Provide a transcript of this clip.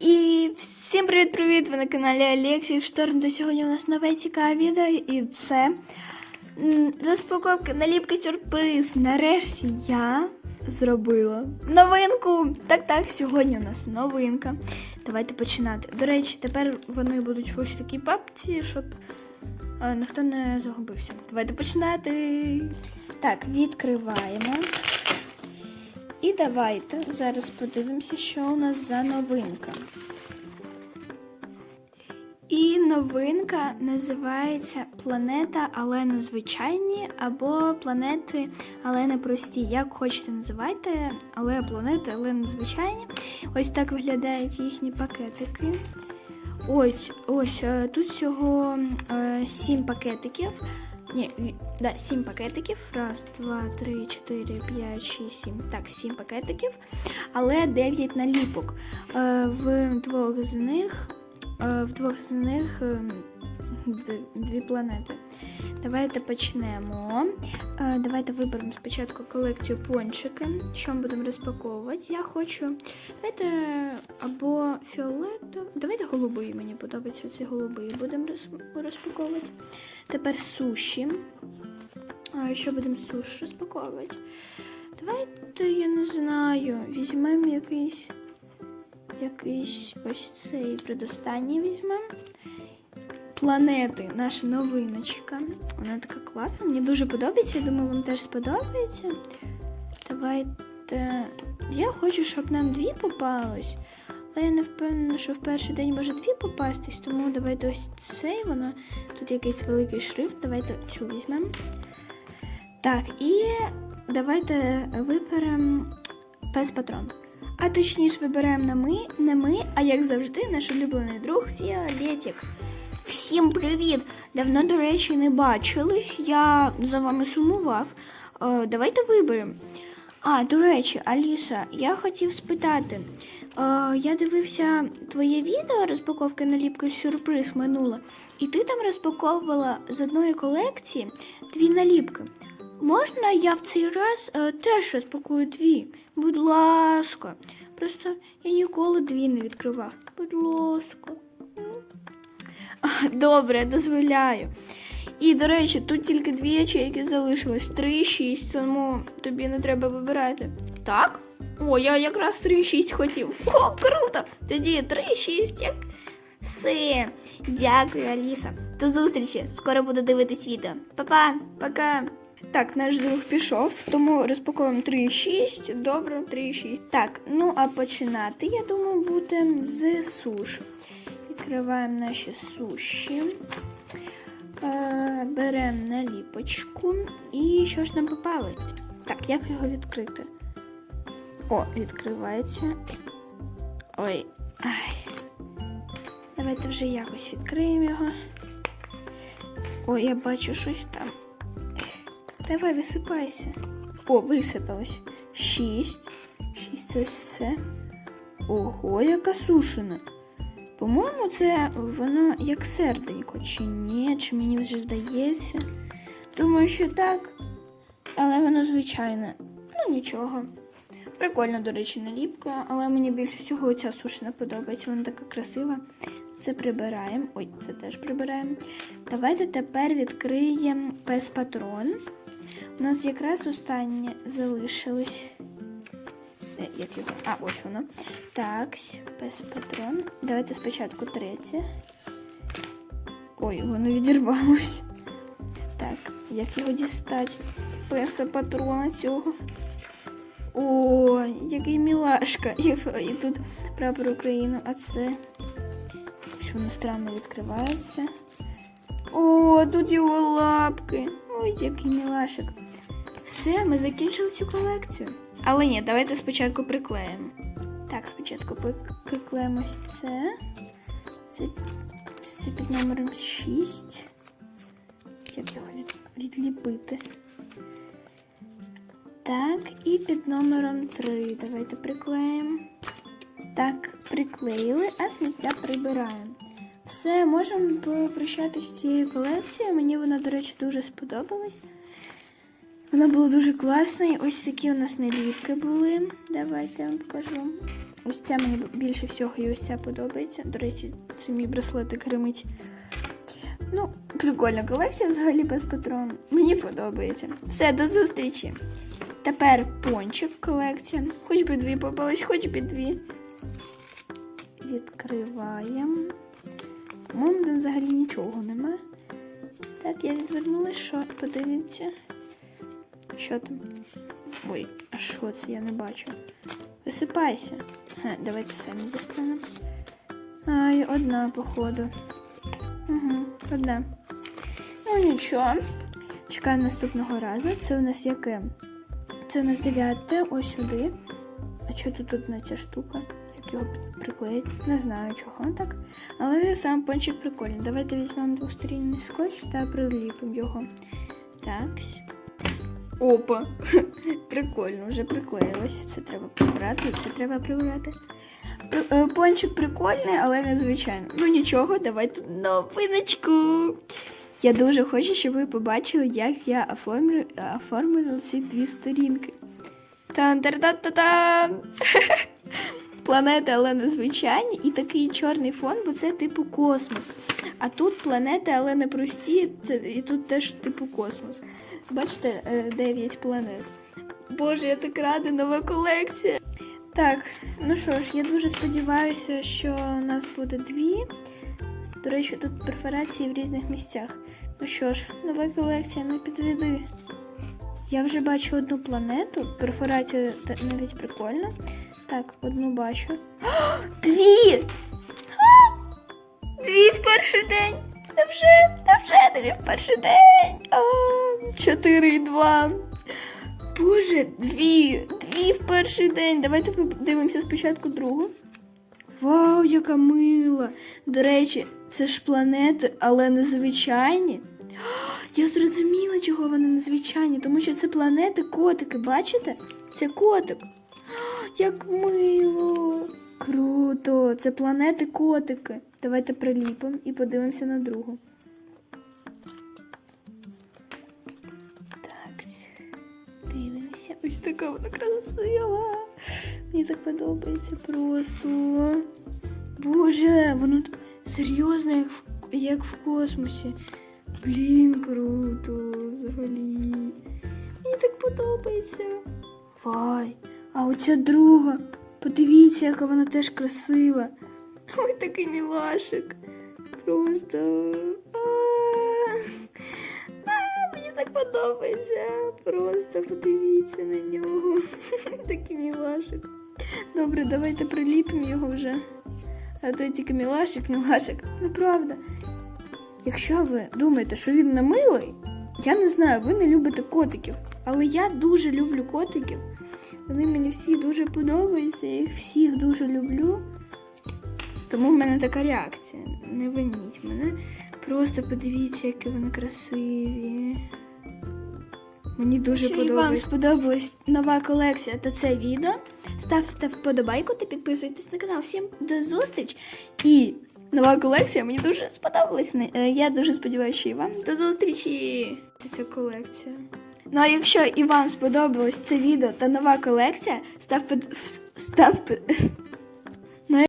І всім привіт-привіт! Ви на каналі Алексій Шторм. До сьогодні у нас нове цікаве відео, і це розпаковка наліпки сюрприз. Нарешті я зробила новинку. Так, так, сьогодні у нас новинка. Давайте починати. До речі, тепер вони будуть в ось такій папці, щоб е, ніхто не загубився. Давайте починати. Так, відкриваємо. І давайте зараз подивимося, що у нас за новинка. І новинка називається Планета, але не звичайні, або планети, але не прості. Як хочете називайте, але планети, але не звичайні. Ось так виглядають їхні пакетики. Ось, ось е, тут всього е, сім пакетиків. Ні, да, сім пакетиків. Раз, два, три, чотири, п'ять, шість, сім. Так, сім пакетиків. Але дев'ять наліпок. Е, в двох з них, е, в двох з них е, дві планети. Давайте почнемо. Давайте виберемо спочатку колекцію пончики, що ми будемо розпаковувати. Я хочу. Давайте або фіолетовий. Давайте голубий, мені подобається ці голубий. Будемо розпаковувати. Тепер суші. Що будемо суші розпаковувати? Давайте, я не знаю, візьмемо якийсь. Якийсь ось цей предостанній візьмемо. Планети, наша новиночка. Вона така класна, мені дуже подобається. Я думаю, вам теж сподобається. Давайте. Я хочу, щоб нам дві попалось. Але я не впевнена, що в перший день може дві попастись, тому давайте ось цей воно. Тут якийсь великий шрифт. Давайте цю візьмемо. Так, і давайте виберемо пес патрон. А точніше виберемо не ми, не ми, а як завжди, наш улюблений друг Фіолетік. Всім привіт! Давно, до речі, не бачились. Я за вами сумував. Е, давайте виберемо. А, до речі, Аліса, я хотів спитати. Е, я дивився твоє відео розпаковки наліпки сюрприз минуле, і ти там розпаковувала з одної колекції дві наліпки. Можна я в цей раз е, теж розпакую дві? Будь ласка. Просто я ніколи дві не відкривав. Будь ласка. Добре, дозволяю. І, до речі, тут тільки дві ячейки. Три і шість, тому тобі не треба вибирати. Так? О, я якраз 3,6 хотів. О, круто! Тоді 3,6, як все. Дякую, Аліса. До зустрічі. Скоро буду дивитись відео. Па-па, пока. Так, наш друг пішов, тому розпакуємо 3,6. Добре, 3,6. Так, ну а починати, я думаю, буде з суш. Відкриваємо наші суші. Е, беремо наліпочку. І що ж нам попалось? Так, як його відкрити? О, відкривається. Ой. Ай. Давайте вже якось відкриємо його. Ой, я бачу щось там. Давай, висипайся. О, висипалось. Шість. Шість ось це. Ого, яка сушена. По-моєму, це воно як серденько, чи ні, чи мені вже здається. Думаю, що так. Але воно звичайне. Ну нічого. Прикольно, до речі, наліпка, але мені більше всього ця сушена подобається. Вона така красива. Це прибираємо. Ой, це теж прибираємо. Давайте тепер відкриємо пес патрон. У нас якраз останнє залишилось. Як його? А, ось воно. Так, пес патрон. Давайте спочатку третє. Ой, воно відірвалось. Так, як його дістати? Песа патрона цього. О, який мілашка. І, і тут прапор України, а це. Ось воно странно відкривається. О, тут його лапки. Ой, який мілашик. Все, ми закінчили цю колекцію. Але ні, давайте спочатку приклеїмо. Так, спочатку приклеїмо це. Це, це під номером 6. Як його від, відліпити? Так, і під номером 3. Давайте приклеїмо. Так, приклеїли, а сміття прибираємо. Все, можемо попрощатися з цією колекцією. Мені вона, до речі, дуже сподобалась. Воно було дуже класно. І ось такі у нас наліпки були. Давайте я вам покажу. Ось ця мені більше всього і ось ця подобається. До речі, це мій браслетик ремить. Ну, прикольна колекція взагалі без патрону. Мені подобається. Все, до зустрічі. Тепер пончик колекція. Хоч би дві попались, хоч би дві. Відкриваємо. По-моєму, там взагалі нічого нема. Так, я відвернула, що подивіться. Що там? Ой, а що це? Я не бачу. Висипайся. Ха, давайте самі достанемо. Ай, одна, походу. Угу, одна. Ну нічого. Чекаємо наступного разу. Це у нас яке? Це у нас дев'яте, ось сюди. А що тут одна ця штука? Як його приклеїти? Не знаю чого так. Але сам пончик прикольний. Давайте візьмемо двосторонній скотч та приліпимо його. Так. Опа! Прикольно, вже приклеїлося. Це треба прибрати, це треба прибрати. Е, Пончик прикольний, але він звичайно. Ну нічого, давайте новиночку. Я дуже хочу, щоб ви побачили, як я оформлю, оформила ці дві сторінки. тан тар та та тан Планети, але незвичайні, і такий чорний фон, бо це типу космос. А тут планети, але не прості, це, і тут теж типу космос. Бачите, е, 9 планет. Боже, я так рада, нова колекція. Так, ну що ж, я дуже сподіваюся, що у нас буде дві. До речі, тут перфорації в різних місцях. Ну що ж, нова колекція, не підведи. Я вже бачу одну планету. Перфорацію навіть прикольна. Так, одну бачу. О, дві! О, дві в перший день! Невже? Невже дві в перший день! О! 4,2. Боже, дві. Дві в перший день. Давайте подивимося спочатку другу. Вау, яка мила! До речі, це ж планети, але незвичайні. Я зрозуміла, чого вони незвичайні, тому що це планети, котики, бачите? Це котик. Як мило! Круто! Це планети-котики. Давайте приліпимо і подивимося на другу. Ось така вона красива. Мені так подобається просто. Боже, воно серйозно, як в, як в космосі. Блін, круто, взагалі. Мені так подобається. Вай. А оця друга. Подивіться, яка вона теж красива. Ой, такий мілашик. Просто. Так подобається. Просто подивіться на нього. Такий мілашик. Добре, давайте приліпимо його вже. А то тільки мілашик, мілашик. Ну правда. Якщо ви думаєте, що він не милий, я не знаю, ви не любите котиків. Але я дуже люблю котиків. Вони мені всі дуже подобаються, я їх всіх дуже люблю. Тому в мене така реакція. Не виніть мене. Просто подивіться, які вони красиві. Мені дуже Якщо і подобається. вам сподобалась нова колекція та це відео, ставте вподобайку та підписуйтесь на канал. Всім до зустріч! І нова колекція мені дуже сподобалась. Не- е, Я дуже сподіваюся, що і вам до зустрічі! Це ця колекція. Ну а якщо і вам сподобалось це відео та нова колекція, став під... став під...